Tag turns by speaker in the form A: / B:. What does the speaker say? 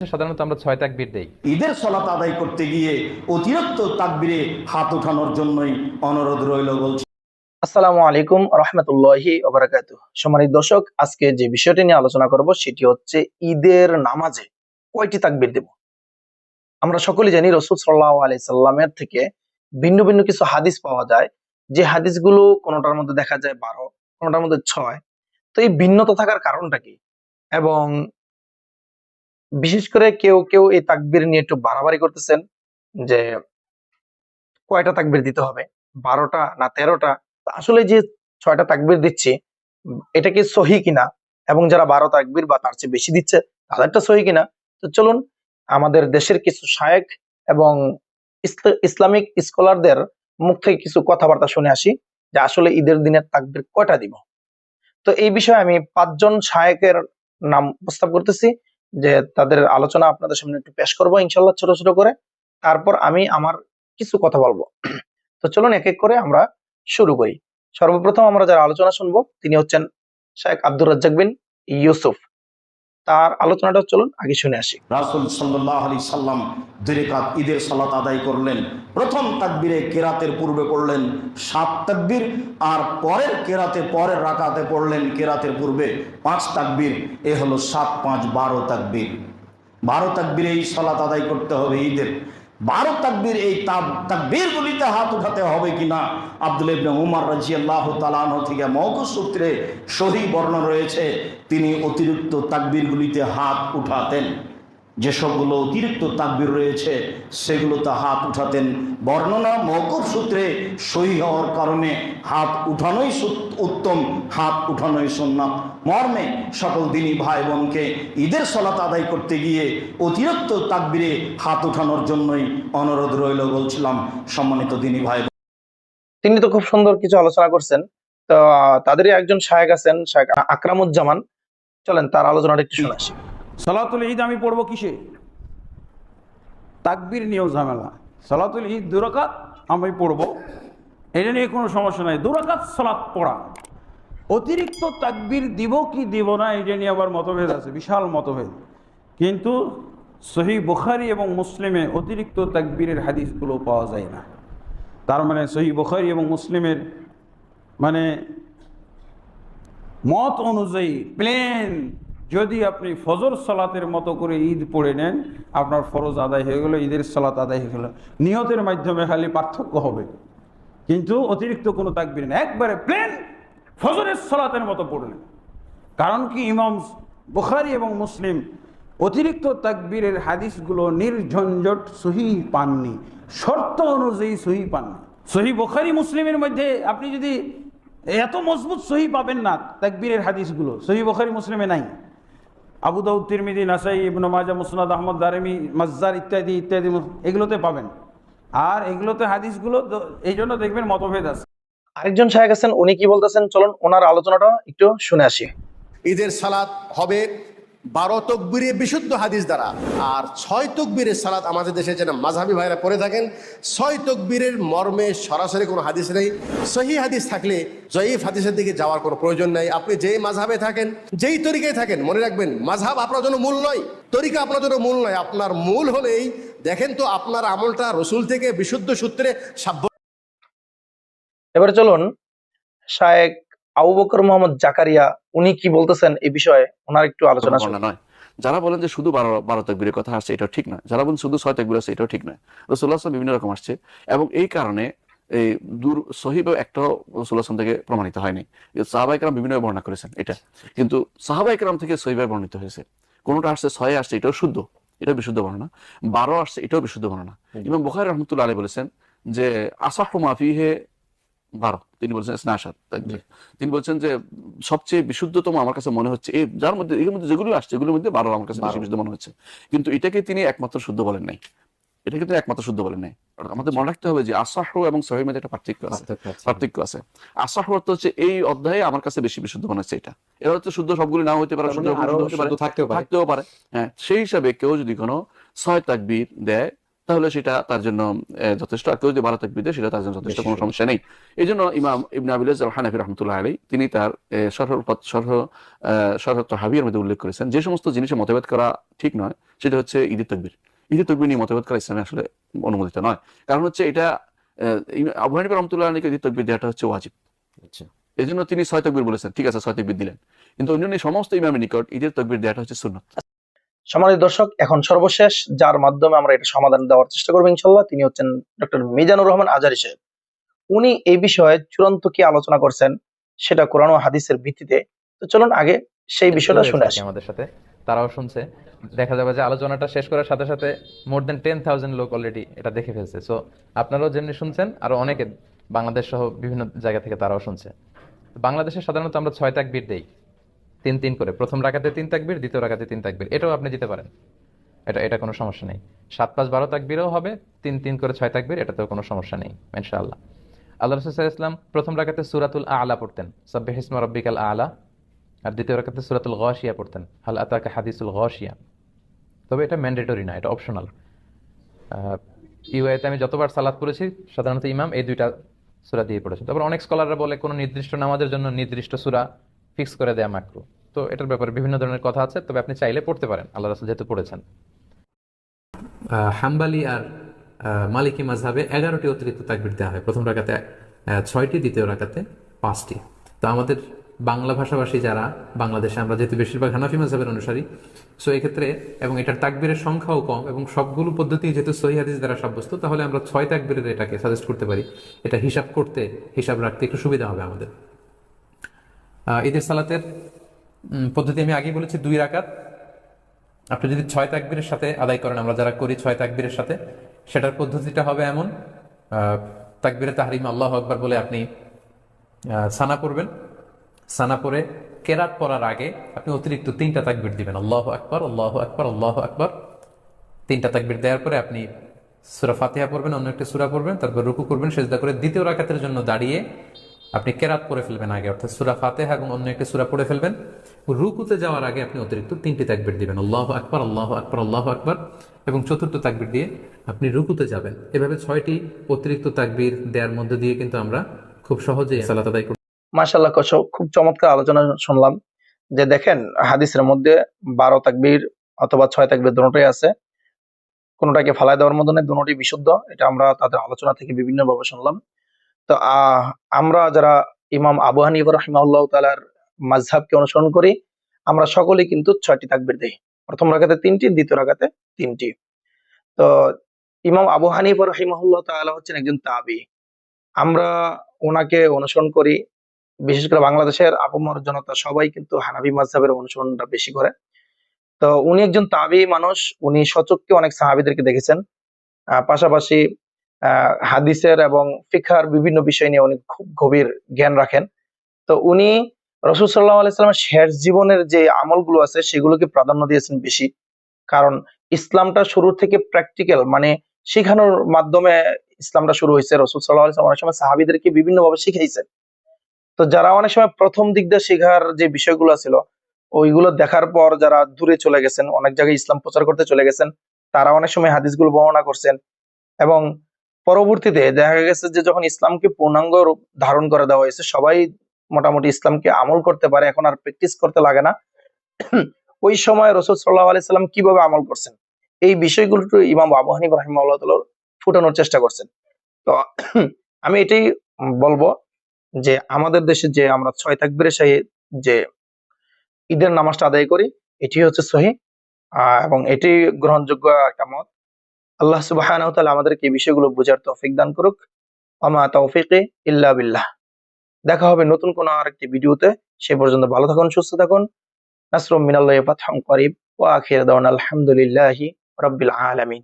A: সাধারণত আমরা ছয় তাকবীর দেই।
B: ঈদের সলাত আদায় করতে গিয়ে অতিরিক্ত তাকবিরে হাত ওঠানোর জন্যই অনুরোধ রইল বলছি।
C: আসসালামু আলাইকুম রহমতুল্লাহি ওবরাকাতু। সম্মানিত দর্শক আজকে যে বিষয়টি নিয়ে আলোচনা করব সেটি হচ্ছে ঈদের নামাজে কয়টি তাকবীর দেব? আমরা সকলে জানি রসুল সাল্লাহ আলাই সাল্লামের থেকে ভিন্ন ভিন্ন কিছু হাদিস পাওয়া যায়। যে হাদিসগুলো কোনোটার মধ্যে দেখা যায় বারো কোনোটার মধ্যে ছয়। তো এই ভিন্নতা থাকার কারণটা কি? এবং বিশেষ করে কেউ কেউ এই তাকবীর নিয়ে একটু বাড়াবাড়ি করতেছেন যে কয়টা তাকবির দিতে হবে? বারোটা না তেরোটা? আসলে যে ছয়টা তাকবির দিচ্ছি, এটা কি সহি কিনা? এবং যারা বারো তাকবির বা তার চেয়ে বেশি দিচ্ছে, তাদেরটা সহি কিনা? তো চলুন, আমাদের দেশের কিছু শায়েক এবং ইসলামিক স্কলারদের মুখ থেকে কিছু কথাবার্তা শুনে আসি, যে আসলে ঈদের দিনের তাকবির কয়টা দিব? তো এই বিষয়ে আমি পাঁচজন শায়েকের নাম প্রস্তাব করতেছি। যে তাদের আলোচনা আপনাদের সামনে একটু পেশ করব, ইনশাল্লাহ ছোট ছোট করে। তারপর আমি আমার কিছু কথা বলব। তো চলুন এক এক করে আমরা শুরু করি। সর্বপ্রথম আমরা যারা আলোচনা শুনব, তিনি হচ্ছেন শেখ আব্দুর রাজ্জাক বিন ইউসুফ। তার আলোচনাটা চলুন, আগে শুনে আসি।
B: রাসুল সাল্লাহ আলি সাল্লাম দুই ঈদের সালাত আদায় করলেন। প্রথম তাকবিরে কেরাতের পূর্বে পড়লেন সাত তাকবির, আর পরের কেরাতে পরের রাকাতে পড়লেন কেরাতের পূর্বে পাঁচ তাকবির। এ হলো সাত, পাঁচ, বারো তাকবির। বারো তাকবিরে এই সালাত আদায় করতে হবে ঈদের। বারো তাকবির এই তাকবির গুলিতে হাত উঠাতে হবে কিনা? আব্দুল ইবনে উমার রাজিয়াল্লাহ তালাহ থেকে মৌকুফ সূত্রে সহি বর্ণনা রয়েছে, তিনি অতিরিক্ত তাকবিরগুলিতে হাত উঠাতেন। যেসবগুলো অতিরিক্ত তাকবির রয়েছে, সেগুলোতে হাত উঠাতেন। বর্ণনা মৌকুফ সূত্রে সহি হওয়ার কারণে হাত উঠানোই উত্তম, হাত উঠানোই সুন্নাত। মর্মে সকল দিনী ভাই বোনকে ঈদের সলাত আদায় করতে গিয়ে অতিরিক্ত তাকবিরে হাত উঠানোর জন্যই অনুরোধ রইল বলছিলাম সম্মানিত দিনী ভাই
C: তিনি তো খুব সুন্দর কিছু আলোচনা করছেন। তো তাদেরই একজন শায়েক আছেন শেখ আকরামুজ্জামান। চলেন তার আলোচনাটা একটু শুনে আসি।
D: সালাতুল ঈদ আমি পড়ব কিসে? তাকবির নিয়েও ঝামেলা। সালাতুল ঈদ দুরাকাত আমি পড়ব। এটা নিয়ে কোনো সমস্যা নাই। দুরাকাত সালাত পড়া। অতিরিক্ত তাকবির দিব কি দিব না এটা নিয়ে আবার মতভেদ আছে, বিশাল মতভেদ। কিন্তু সহি বুখারি এবং মুসলিমে অতিরিক্ত তাকবীরের হাদিসগুলো পাওয়া যায় না। তার মানে সহি বুখারি এবং মুসলিমের মানে মত অনুযায়ী প্লেন যদি আপনি ফজর সালাতের মতো করে ঈদ পড়ে নেন, আপনার ফরজ আদায় হয়ে গেল, ঈদের সালাত আদায় হয়ে গেল। নিয়তের মাধ্যমে খালি পার্থক্য হবে। কিন্তু অতিরিক্ত কোনো তাকবির নেই একবারে প্লেন ফজরের সলাতের মতো পড়লেন কারণ কি ইমাম বুখারি এবং মুসলিম অতিরিক্ত তাকবীরের হাদিসগুলো নির্ঝঞ্ঝট সহি পাননি, শর্ত অনুযায়ী সহি পাননি। সহি বুখারি, মুসলিমের মধ্যে আপনি যদি এত মজবুত সহি পাবেন না তাকবীরের হাদিসগুলো, সহি বুখারি, মুসলিমে নাই। আবু দাউদ তিরমিদি নাসাই, ইবনু মাজা মুসনাদ, আহমদ, দারেমি, মাজজার ইত্যাদি ইত্যাদি, এগুলোতে পাবেন। আর এগুলোতে হাদিসগুলো এই জন্য দেখবেন মতভেদ আছে।
C: আরেকজন শায়েক আছেন উনি কি বলতেছেন? চলুন ওনার আলোচনাটা একটু শুনে আসি।
E: ঈদের সালাত হবে বারো তকবিরে বিশুদ্ধ হাদিস দ্বারা, আর ছয় তকবীরের সালাত আমাদের দেশে যেন মাঝহাবি ভাইরা পড়ে থাকেন, ছয় তকবীরের মর্মে সরাসরি কোনো হাদিস নেই, সহি হাদিস থাকলে, জয়ীফ হাদিসের দিকে যাওয়ার কোনো প্রয়োজন নেই। আপনি যেই মাঝহাবে থাকেন, যেই তরিকায় থাকেন, মনে রাখবেন, মাঝহাব আপনার জন্য মূল নয়, তরিকা আপনার জন্য মূল নয়, আপনার মূল হলেই দেখেন তো আপনার আমলটা রসুল থেকে বিশুদ্ধ সূত্রে সাব্য
C: এবারে চলুন শায়েক আবু বকর মোহাম্মদ জাকারিয়া উনি কি বলতেছেন এই বিষয়ে? ওনার একটু আলোচনা।
F: নয়। যারা বলেন যে শুধু বারো বারো তাকবীরের কথা আসছে এটাও ঠিক নয়। যারা বলেন শুধু ছয় তাকবীর আছে এটাও ঠিক নয়। রসুল্লাহ আসলাম বিভিন্ন রকম আসছে এবং এই কারণে এই দূর সহিব একটাও রসুল্লাহ আসলাম থেকে প্রমাণিত হয়নি। সাহাবাইকরাম বিভিন্ন বর্ণনা করেছেন এটা। কিন্তু সাহাবাইকরাম থেকে সহিবাই বর্ণিত হয়েছে। কোনোটা আসছে ছয়ে আসছে এটাও শুদ্ধ। এটা বিশুদ্ধ বর্ণনা। বারো আসছে এটাও বিশুদ্ধ বর্ণনা। ইমাম বুখারী রহমতুল্লাহ আলী বলেছেন যে আসাহু মাফিহে বারো তিনি বলছেন স্নাসাদ তিনি বলছেন যে সবচেয়ে বিশুদ্ধতম আমার কাছে মনে হচ্ছে এই যার মধ্যে এর মধ্যে যেগুলো আসছে এগুলোর মধ্যে বারো আমার কাছে বেশি বিশুদ্ধ মনে হচ্ছে। কিন্তু এটাকে তিনি একমাত্র শুদ্ধ বলেন নাই। এটাকে তিনি একমাত্র শুদ্ধ বলেন নাই। আমাদের মনে রাখতে হবে যে আসাহ এবং সহির মধ্যে একটা পার্থক্য আছে। পার্থক্য আছে। আসাহ অর্থ হচ্ছে এই অধ্যায়ে আমার কাছে বেশি বিশুদ্ধ মনে হচ্ছে এটা। এর হচ্ছে শুদ্ধ সবগুলি নাও হতে পারে শুদ্ধ
G: মানে
F: পারে।
G: থাকতেও পারে।
F: হ্যাঁ সেই হিসাবে কেউ যদি কোনো ছয় তাকবীর দেয় তাহলে সেটা তার জন্য যথেষ্ট। আর কেউ যদি তাকবির দেয় সেটা তার জন্য যথেষ্ট কোনো সমস্যা নেই। এই জন্য ইমাম ইবনে আবিলাজ হানাফি রহমতুল্লাহ আলী তিনি তার সরহ সরহ সরহ হাবিয়ার মধ্যে উল্লেখ করেছেন। যে সমস্ত জিনিসে মতভেদ করা ঠিক নয় সেটা হচ্ছে ঈদের তকবির। ঈদের তকবির নিয়ে মতভেদ করা ইসলামে আসলে অনুমোদিত নয়। কারণ হচ্ছে এটা আবু হানিফা রহমতুল্লাহ আলীকে ঈদের তকবির দেওয়াটা হচ্ছে ওয়াজিব।
B: আচ্ছা।
F: এই জন্য তিনি ছয় তকবির বলেছেন ঠিক আছে ছয় তকবির দিলেন। কিন্তু অন্যান্য সমস্ত ইমামের নিকট ঈদের তকবির দেওয়াটা হচ্ছে সুন্নত।
C: সম্মানিত দর্শক এখন সর্বশেষ যার মাধ্যমে আমরা এটা সমাধান দেওয়ার চেষ্টা করব ইনশাল্লাহ তিনি হচ্ছেন ডক্টর মিজানুর রহমান আজারি সাহেব। উনি এই বিষয়ে চূড়ান্ত কি আলোচনা করছেন সেটা কোরআন ও হাদিসের ভিত্তিতে। তো চলুন আগে সেই বিষয়টা শুনে আসি।
A: আমাদের সাথে তারাও শুনছে। দেখা যাবে যে আলোচনাটা শেষ করার সাথে সাথে মোর দেন টেন থাউজেন্ড লোক অলরেডি এটা দেখে ফেলছে। সো আপনারাও যেমনি শুনছেন আরও অনেকে বাংলাদেশ সহ বিভিন্ন জায়গা থেকে তারাও শুনছে। বাংলাদেশে সাধারণত আমরা ছয় তাকবির দেই। তিন তিন করে। প্রথম রাখাতে তিন তাকবির, দ্বিতীয় রাখাতে তিন তাকবির। এটাও আপনি দিতে পারেন। এটা এটা কোনো সমস্যা নেই। সাত, পাঁচ, বারো তাকবিরও হবে, তিন তিন করে ছয় তাকবির, এটাতেও কোনো সমস্যা নেই, ইনশাআল্লাহ। আল্লাহ রসুল ইসলাম প্রথম রাখাতে সুরাতুল আলা পড়তেন। সব্বে হিসমা রব্বিকাল আলা। আর দ্বিতীয় রাখাতে সুরাতুল গশিয়া পড়তেন। হাল আতাকা হাদিসুল গশিয়া। তবে এটা ম্যান্ডেটরি না, এটা অপশনাল। ইউএতে আমি যতবার সালাদ পড়েছি, সাধারণত ইমাম এই দুইটা সুরা দিয়ে পড়েছে। তারপর অনেক স্কলাররা বলে, কোনো নির্দিষ্ট নামাজের জন্য নির্দিষ্ট সুরা ফিক্স করে দেয়া মাকরু তো এটার ব্যাপারে বিভিন্ন ধরনের কথা আছে, তবে আপনি চাইলে পড়তে পারেন। আল্লাহ রাসুল যেহেতু পড়েছেন।
G: হাম্বালি আর মালিকি মাঝহাবে এগারোটি অতিরিক্ত তাকবির দেওয়া হয়। প্রথম রাখাতে ছয়টি, দ্বিতীয় রাখাতে পাঁচটি। তো আমাদের বাংলা ভাষাভাষী যারা, বাংলাদেশে আমরা যেহেতু বেশিরভাগ হানাফি মাঝহাবের অনুসারী সো এক্ষেত্রে, এবং এটার তাকবীরের সংখ্যাও কম, এবং সবগুলো পদ্ধতি যেহেতু সহি দ্বারা সাব্যস্ত, তাহলে আমরা ছয় তাকবীরের এটাকে সাজেস্ট করতে পারি। এটা হিসাব করতে, হিসাব রাখতে একটু সুবিধা হবে আমাদের। ঈদের সালাতের পদ্ধতি আমি আগেই বলেছি, দুই রাকাত। আপনি যদি ছয় তাকবীরের সাথে আদায় করেন, আমরা যারা করি ছয় তাকবীরের সাথে, সেটার পদ্ধতিটা হবে এমন। তাকবীরে তাহরিম আল্লাহ আকবার বলে আপনি সানা পড়বেন। সানা পরে কেরাত পড়ার আগে আপনি অতিরিক্ত তিনটা তাকবীর দিবেন। আল্লাহ আকবার আল্লাহ আকবার, আল্লাহ আকবর। তিনটা তাকবীর দেওয়ার পরে আপনি সুরা ফাতিহা পড়বেন, অন্য একটা সুরা পড়বেন, তারপর রুকু করবেন, সেজদা করে দ্বিতীয় রাকাতের জন্য দাঁড়িয়ে আপনি কেরাত পড়ে ফেলবেন আগে, অর্থাৎ সুরা ফাতেহা এবং অন্য একটা সুরা পড়ে ফেলবেন। রুকুতে যাওয়ার আগে আপনি অতিরিক্ত তিনটি তাকবির দিবেন। আল্লাহ আকবর আল্লাহ আকবর আল্লাহ আকবর এবং চতুর্থ তাকবির দিয়ে আপনি রুকুতে যাবেন। এভাবে ছয়টি অতিরিক্ত তাকবির দেওয়ার মধ্যে দিয়ে কিন্তু আমরা খুব সহজেই সালাত আদায় করতে
C: মাসাল্লাহ খুব চমৎকার আলোচনা শুনলাম যে দেখেন, হাদিসের মধ্যে বারো তাকবির অথবা ছয় তাকবির দুটোই আছে। কোনোটাকে ফালাই দেওয়ার মতো নেই, দুটোই বিশুদ্ধ। এটা আমরা তাদের আলোচনা থেকে বিভিন্নভাবে শুনলাম। তো আমরা যারা ইমাম আবু হানিফ রহিমাল্লাহ তালার মাঝহাবকে অনুসরণ করি, আমরা সকলেই কিন্তু ছয়টি তাকবীর দেই। প্রথম রাখাতে তিনটি, দ্বিতীয় রাখাতে তিনটি। তো, ইমাম আবু হানিফ রহিমাহুল্লাহ তাআলা হচ্ছেন একজন তাবি। আমরা ওনাকে অনুসরণ করি, বিশেষ করে বাংলাদেশের আপমর জনতা সবাই কিন্তু হানাবি মাযহাবের অনুসরণটা বেশি করে। তো, উনি একজন তাবি মানুষ, উনি সচক্ষে অনেক সাহাবিদেরকে দেখেছেন। পাশাপাশি হাদিসের এবং ফিখার বিভিন্ন বিষয় নিয়ে উনি খুব গভীর জ্ঞান রাখেন। তো উনি রসুল সাল্লাহ আলাইস্লামের শেষ জীবনের যে আমলগুলো আছে, সেগুলোকে প্রাধান্য দিয়েছেন বেশি। কারণ ইসলামটা শুরু থেকে প্র্যাকটিক্যাল মানে শেখানোর মাধ্যমে ইসলামটা শুরু হয়েছে। রসুল সাল্লাহ আলাইস্লাম অনেক সময় সাহাবিদেরকে বিভিন্নভাবে শিখাইছেন। তো যারা অনেক সময় প্রথম দিক দিয়ে শেখার যে বিষয়গুলো ছিল, ওইগুলো দেখার পর যারা দূরে চলে গেছেন, অনেক জায়গায় ইসলাম প্রচার করতে চলে গেছেন, তারা অনেক সময় হাদিসগুলো বর্ণনা করছেন এবং পরবর্তীতে দেখা গেছে যে যখন ইসলামকে পূর্ণাঙ্গ রূপ ধারণ করে দেওয়া হয়েছে, সবাই মোটামুটি ইসলামকে আমল করতে পারে, এখন আর প্র্যাকটিস করতে লাগে না। ওই সময় রসুল সাল্লাহ আলাইসাল্লাম কীভাবে আমল করছেন? এই বিষয়গুলো ইমাম আবু হানিফ ফুটানোর চেষ্টা করছেন। তো আমি এটাই বলব যে আমাদের দেশে যে আমরা ছয় তাকবীরের সাথে যে ঈদের নামাজটা আদায় করি, এটি হচ্ছে সহি এবং এটি গ্রহণযোগ্য একটা মত। আল্লাহ সুবাহ আমাদেরকে এই বিষয়গুলো বোঝার তৌফিক দান করুক। আমা তৌফিকে ইল্লা বিল্লাহ। দেখা হবে নতুন কোনো আরেকটি ভিডিওতে। সে পর্যন্ত ভালো থাকুন, সুস্থ থাকুন। নাসরুম মিনাল্লাহ ফাতহাম করিব। ও আখির দাওয়ান আলহামদুলিল্লাহি রব্বিল আলামিন।